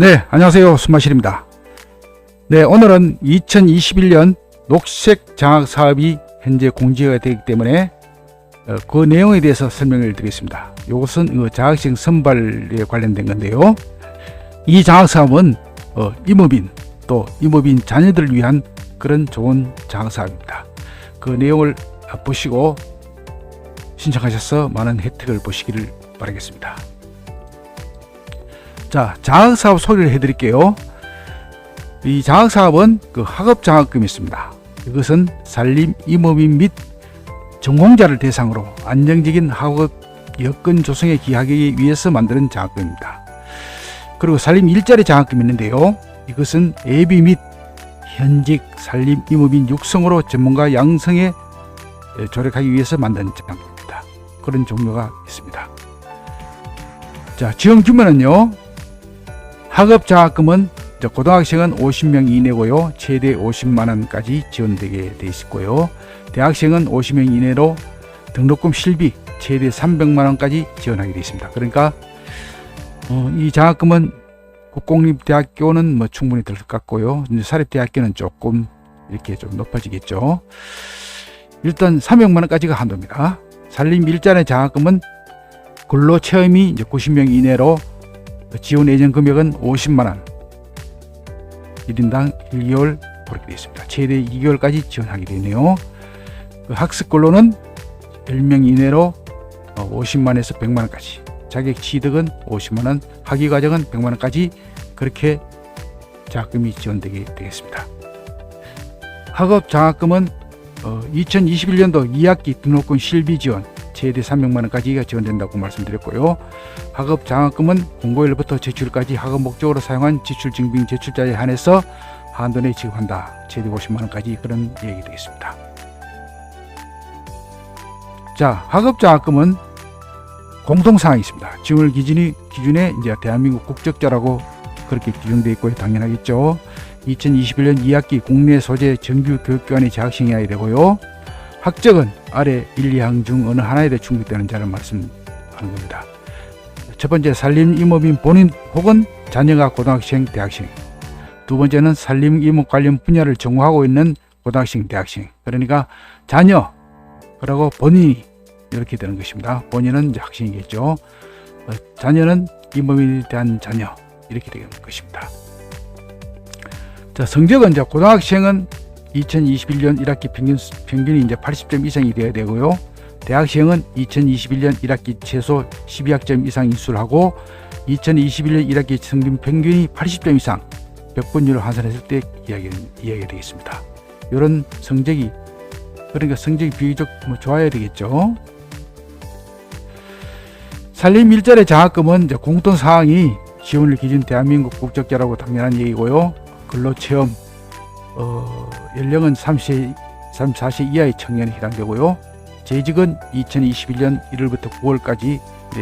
네, 안녕하세요. 숨마실입니다. 네, 오늘은 2021년 녹색 장학 사업이 현재 공지가 되기 때문에 어, 그 내용에 대해서 설명을 드리겠습니다. 이것은 그 장학생 선발에 관련된 건데요. 이 장학 사업은 어, 임업인 또 임업인 자녀들을 위한 그런 좋은 장학 사업입니다. 그 내용을 보시고 신청하셔서 많은 혜택을 보시기를 바라겠습니다. 자, 장학사업 소개를 해드릴게요. 이 장학사업은 그 학업장학금이 있습니다. 이것은 산림 임업인 및 전공자를 대상으로 안정적인 학업 여건 조성에 기하기 위해서 만드는 장학금입니다. 그리고 산림 일자리 장학금이 있는데요. 이것은 예비 및 현직 산림 임업인 육성으로 전문가 양성에 조력하기 위해서 만든 장학금입니다. 그런 종류가 있습니다. 자, 지원 규모는요. 학업 장학금은 고등학생은 50명 이내고요. 최대 50만 원까지 지원되게 돼 있고요. 대학생은 50명 이내로 등록금 실비 최대 300만 원까지 지원하게 되어 있습니다. 그러니까 어, 이 장학금은 국공립대학교는 뭐 충분히 들것 같고요. 사립대학교는 조금 이렇게 좀 높아지겠죠. 일단 300만 원까지가 한도입니다. 산림 일자리 장학금은 근로 체험이 이제 90명 이내로 지원 예정 금액은 50만 원. 1인당 1개월 그렇게 되어 있습니다. 최대 2개월까지 지원하게 되네요. 그 학습 근로는 10명 이내로 50만에서 100만 원까지. 자격 취득은 50만 원, 학위 과정은 100만 원까지 그렇게 장학금이 지원되게 되겠습니다. 학업 장학금은 2021년도 2학기 등록금 실비 지원 최대 300만 원까지가 지원된다고 말씀드렸고요. 학업 장학금은 공고일부터 제출까지 학업 목적으로 사용한 지출 증빙 제출자에 한해서 한도 내에 지급한다. 최대 50만 원까지 그런 얘기 되겠습니다. 자, 학업 장학금은 공통 사항이 있습니다. 지원 기준이 기준에 이제 대한민국 국적자라고 그렇게 규정되어 있고요. 당연하겠죠. 2021년 2학기 국내 소재 정규 교육기관의 재학생이어야 되고요. 학적은 아래 1, 2항 중 어느 하나에 대해 충족되는 자를 말씀하는 겁니다. 첫 번째 산림 임업인 본인 혹은 자녀가 고등학생, 대학생. 두 번째는 산림 임업 관련 분야를 전공하고 있는 고등학생, 대학생. 그러니까 자녀 그리고 본인이 이렇게 되는 것입니다. 본인은 학생이겠죠. 어, 자녀는 임업인에 대한 자녀 이렇게 되는 것입니다. 자, 성적은 이제 고등학생은 2021년 1학기 평균, 평균이 이제 80점 이상이 되어야 되고요. 대학생은 2021년 1학기 최소 12학점 이상 인수하고 2021년 1학기 평균 평균이 80점 이상 100분율을 환산했을 때 이야기, 이야기가 되겠습니다. 이런 성적이 그러니까 성적이 비교적 뭐 좋아야 되겠죠. 산림 일자리 장학금은 이제 공통 사항이 지원을 기준 대한민국 국적자라고 당연한 얘기고요. 근로 체험 어, 연령은 30세, 34세 이하의 청년에 해당되고요. 재직은 2021년 1월부터 9월까지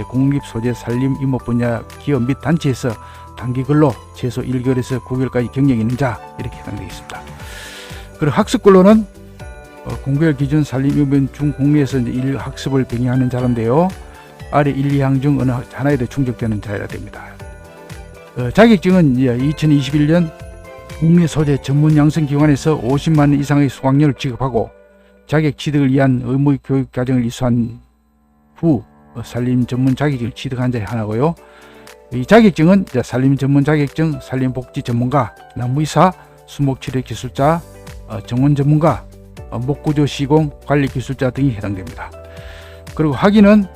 공립 소재 산림 임업 분야 기업 및 단체에서 단기 근로 최소 1개월에서 9개월까지 경력이 있는 자 이렇게 해당되겠습니다. 그리고 학습 근로는 어, 공별 기준 산림 임업 중 이제 일 학습을 병행하는 자인데요. 아래 1, 2항 중 어느 하나에 대해 충족되는 자여야 됩니다. 어, 자격증은 2021년 국내 소재 전문 양성 기관에서 50만 원 이상의 수강료를 지급하고 자격 취득을 위한 의무 교육 과정을 이수한 후 산림 전문 자격증을 취득한 자의 하나고요. 이 자격증은 산림 전문 자격증, 산림 복지 전문가, 나무의사, 수목 치료 기술자, 어, 정원 전문가, 어, 목구조 시공 관리 기술자 등이 해당됩니다. 그리고 학위는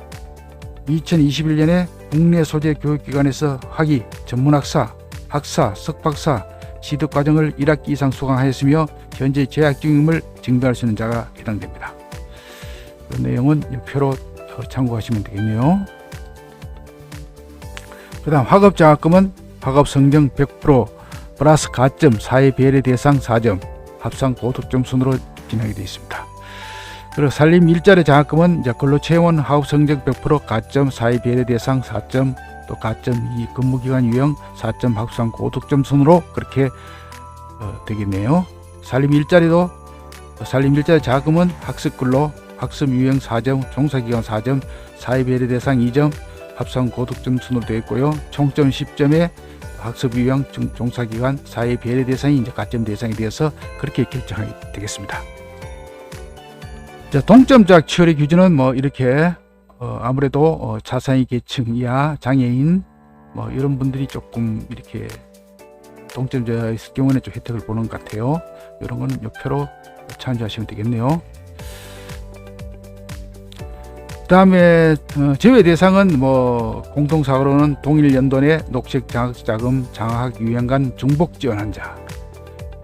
2021년에 국내 소재 교육기관에서 학위, 전문학사, 학사, 석박사, 취득 과정을 1학기 이상 수강하였으며 현재 재학 중임을 증명할 수 있는 자가 해당됩니다. 그 내용은 표로 참고하시면 되겠네요. 그 다음 학업장학금은 학업성적 100% 플러스 가점 사회 배려 대상 4점 합산 고득점 순으로 진행이 되어 있습니다. 그리고 산림 일자리 장학금은 이제 근로체원 학업 성적 100% 가점 사회 배려 대상 4점 또 가점 이 근무기간 유형 4점 합산 고득점 순으로 그렇게 어, 되겠네요. 산림 일자리도 산림 일자리 자금은 학습 근로 학습 유형 4점 종사기간 4점 사회 배려 대상 2점 합산 고득점 순으로 되어 있고요. 총점 10점에 학습 유형 중- 종사기관 사회 배려 대상이 이제 가점 대상이 되어서 그렇게 결정하게 되겠습니다. 자, 동점자 처리 기준은 뭐 이렇게 어, 아무래도 어, 자산이 계층 이하 장애인 뭐 이런 분들이 조금 이렇게 동점자가 있을 경우는 좀 혜택을 보는 것 같아요. 이런 거는 옆표로 참조하시면 되겠네요. 그 다음에 어, 제외 대상은 뭐 공통사고로는 동일 연도내 녹색 장학자금 장학 유형간 중복 지원한 자.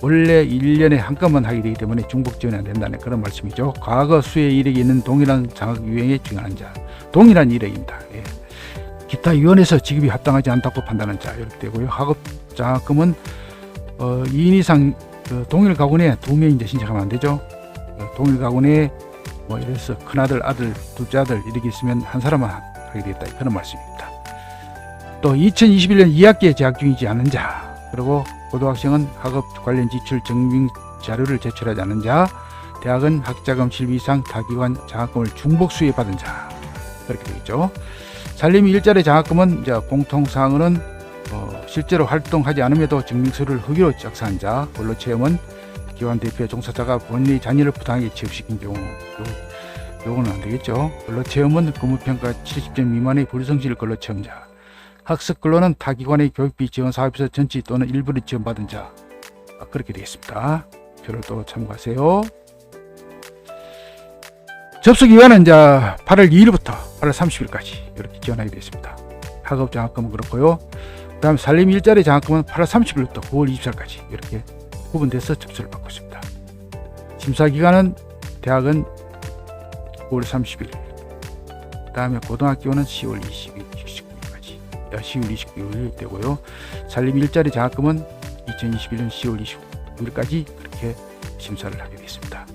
원래 1년에 한 건만 하게 되기 때문에 중복 지원이 안 된다는 그런 말씀이죠. 과거 수혜 이력이 있는 동일한 장학 유형에 지원한 자. 동일한 이력입니다. 예. 기타 위원회에서 지급이 합당하지 않다고 판단한 자 이렇게 되고요. 학업 장학금은 어, 2인 이상 그 동일 가군에 두 명이 신청하면 안 되죠. 어, 동일 가군에 뭐 이래서 큰아들, 아들, 둘째 아들 이렇게 있으면 한 사람만 하게 되겠다 그런 말씀입니다. 또 2021년 2학기에 재학 중이지 않은 자 그리고 고등학생은 학업 관련 지출 증빙 자료를 제출하지 않은 자 대학은 학자금 실비 이상 다기관 장학금을 중복 수혜받은 자 그렇게 되겠죠. 살림이 일자리 장학금은 이제 공통사항은 어, 실제로 활동하지 않음에도 증명서를 허위로 작성한 자, 원로 체험은 기관 대표 종사자가 본인의 자녀를 부당하게 취업시킨 경우, 요, 요거는 안 되겠죠. 근로 체험은 근무 평가 70점 미만의 불성실 근로 체험자, 학습 근로는 타 기관의 교육비 지원 사업에서 전치 또는 일부를 지원받은 자, 아, 그렇게 되겠습니다. 표를 또 참고하세요. 접수 기간은 이제 8월 2일부터 8월 30일까지 이렇게 지원하게 되었습니다. 학업 장학금은 그렇고요. 그 다음 살림 일자리 장학금은 8월 30일부터 9월 24일까지 이렇게 구분돼서 접수를 받고 있습니다. 심사 기간은 대학은 9월 30일, 그 다음에 고등학교는 10월 20일, 29일까지, 10월 29일 되고요. 살림 일자리 장학금은 2021년 10월 29일까지 그렇게 심사를 하게 되었습니다.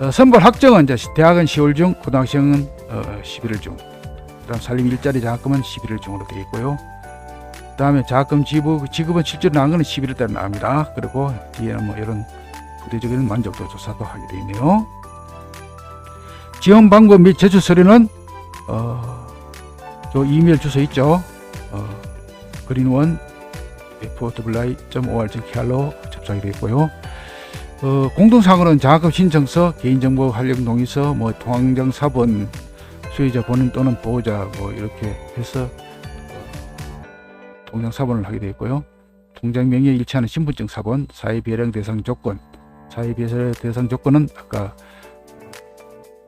어, 선발 확정은 이제 대학은 10월 중, 고등학생은 어, 11월 중, 그다음 살림 일자리 장학금은 11월 중으로 되어 있고요. 그다음에 자금 지급 지급은 실제로 나온 거는 11월 달에 나옵니다. 그리고 뒤에는 뭐 이런 부대적인 만족도 조사도 하게 되어 있네요. 지원 방법 및 제출 서류는 어, 저 이메일 주소 있죠. 어, 그린원 f.wi.or.kr로 접수하게 되어 있고요. 어, 공동사항으로는 장학금 신청서, 개인정보 활용 동의서, 뭐 통황장 사본, 수혜자 본인 또는 보호자 뭐 이렇게 해서 통장 사본을 하게 되어 있고요. 통장 명의에 일치하는 신분증 사본, 사회 배령 대상 조건, 사회 배려 대상 조건은 아까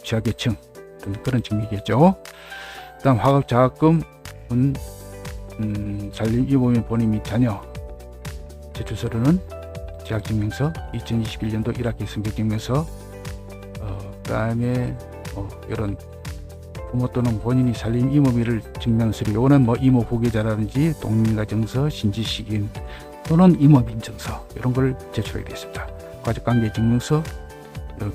지하계층 등 그런 증명이겠죠. 그다음 화급 자금은 음, 살림 이보면 본인 및 자녀 제출서류는 재학증명서, 2021년도 1학기 성적증명서, 어, 그다음에 뭐 이런 부모 또는 본인이 살림 이모미를 증명하는 서류 요거는 뭐 이모 후계자라든지 동민가정서 신지식인 또는 이모민 증서 이런 걸 제출하게 되었습니다. 가족관계 증명서 어,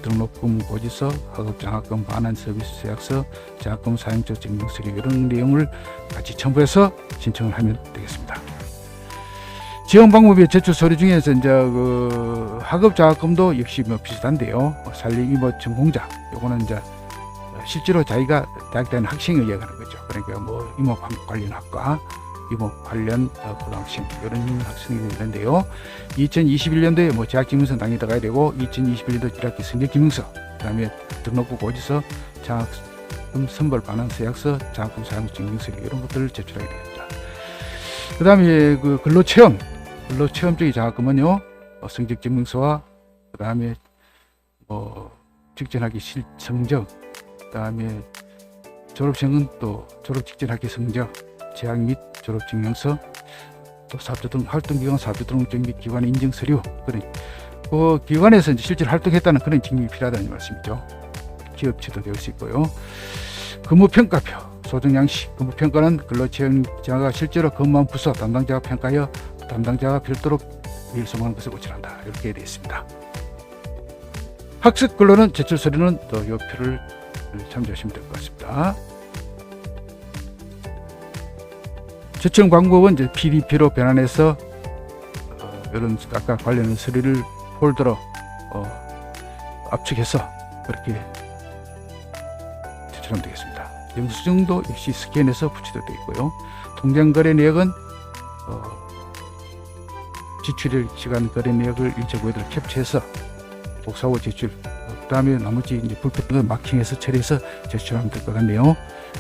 등록금 고지서 학업 장학금 반환 서비스 계약서 장학금 사용처 증명 서류 이런 내용을 같이 첨부해서 신청을 하면 되겠습니다. 지원 방법의 제출 서류 중에서 이제 그 학업 장학금도 역시 뭐 비슷한데요. 뭐 살림 이모 전공자 요거는 이제 실제로 자기가 대학 다니는 학생을 이야기하는 거죠. 그러니까 뭐 이모 관련 학과, 이모 관련 어, 고등학생 이런 학생이 있는데요. 2021년도에 뭐 재학증명서 당연히 들어가야 되고 2021년도 1학기 성적증명서, 그다음에 등록부 고지서, 장학금 선발 반환 서약서, 장학금 사용 증명서 이런 것들을 제출하게 됩니다. 그다음에 그 근로 체험, 근로 체험적인 장학금은요 어, 성적 증명서와 그다음에 뭐 직전학기 실 성적 그다음에 졸업생은 또 졸업 직전 학기 성적, 재학 및 졸업 증명서, 또 사업자 등 활동 기관 사업자 등록증 및 기관 인증 서류 그런 그 기관에서 이제 실제로 활동했다는 그런 증명이 필요하다는 말씀이죠. 기업체도 될 수 있고요. 근무평가표, 소정 양식 근무평가는 근로체험자가 실제로 근무한 부서 담당자가 평가하여 담당자가 별도로 일소하는 것을 고찰한다. 이렇게 되어 있습니다. 학습 근로는 제출 서류는 또요 표를 참조하시면 될 것 같습니다. 제청 방법은 이제 PDP로 변환해서 어, 이런 아까 관련 서류를 폴더로 어, 압축해서 그렇게 제출하면 되겠습니다. 영수증도 역시 스캔해서 붙이도 되어 있고요. 통장 거래 내역은 어, 지출일 시간 거래 내역을 일체 고의대로 캡처해서 복사하고 제출. 그 다음에 나머지 이제 불필요한 마킹해서 처리해서 제출하면 될 것 같네요.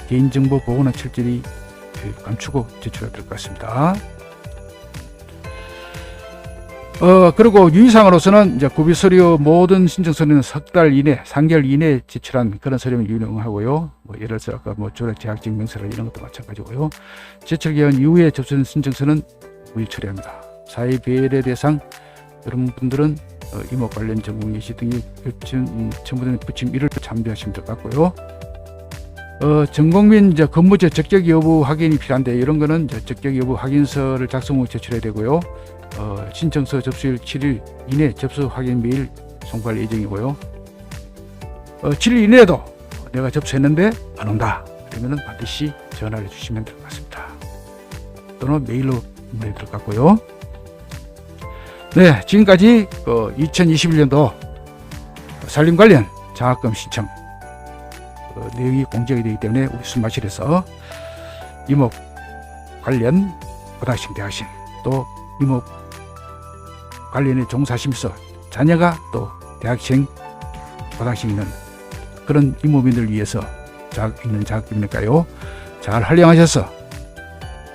개인정보 보호는 철저히 그 감추고 제출해야 될 것 같습니다. 어, 그리고 유의사항으로서는 이제 구비 서류 모든 신청 서류는 석 달 이내, 3개월 이내에 제출한 그런 서류는 유용하고요. 뭐 예를 들어서 아까 뭐 졸업 재학 증명서라 이런 것도 마찬가지고요. 제출 기간 이후에 접수된 신청서는 무일 처리합니다. 사회 배려 대상 여러분 분들은 어, 이모 관련 전공 예시 등이 음, 첨부된 부침 1을 참조하시면 될 것 같고요. 어, 전공민 이제 근무제 적격 여부 확인이 필요한데 이런 거는 이제 적격 여부 확인서를 작성 후 제출해야 되고요. 어, 신청서 접수일 7일 이내 접수 확인 메일 송부할 예정이고요. 어, 7일 이내에도 내가 접수했는데 안 온다. 그러면은 반드시 전화를 주시면 될 것 같습니다. 또는 메일로 문의 드릴 것 같고요. 네, 지금까지 어, 2021년도 산림 관련 장학금 신청 어, 내용이 공개가 되기 때문에 우리 순마실에서 이목 관련 고등학생, 대학생 또 이목 관련에 종사하시면서 자녀가 또 대학생, 고등학생 있는 그런 이모민들 위해서 자격 있는 자격금이니까요. 잘 활용하셔서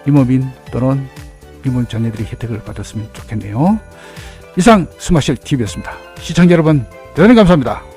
이모민 또는 이모민 자녀들이 혜택을 받았으면 좋겠네요. 이상 스마실 TV였습니다. 시청자 여러분 대단히 감사합니다.